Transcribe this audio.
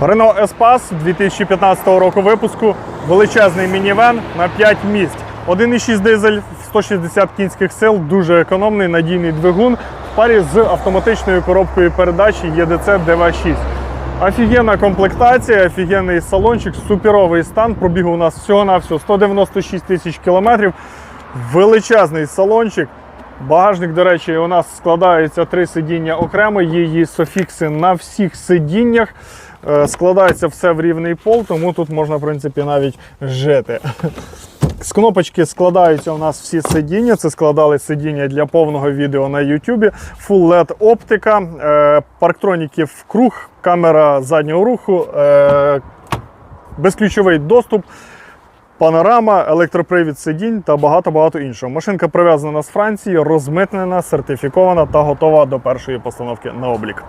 Renault Espace 2015 року випуску. Величезний мінівен на 5 місць. 1,6 дизель, 160 кінських сил, дуже економний, надійний двигун в парі з автоматичною коробкою передач EDC DV6. Офігенна комплектація, офігенний салончик, суперовий стан. Пробігу у нас всього-навсього 196 тисяч кілометрів. Величезний салончик. Багажник, до речі, у нас складається три сидіння окремо, є її софікси на всіх сидіннях. Е, Складається все в рівний пол, тому тут можна, в принципі, навіть жити. З кнопочки складаються у нас всі сидіння. Це складали сидіння для повного відео на YouTube. Full LED оптика, е, парктроніки в круг, камера заднього руху, е, безключовий доступ. Панорама, електропривід сидінь та багато-багато іншого. Машинка прив'язана з Франції, розмитнена, сертифікована та готова до першої постановки на облік.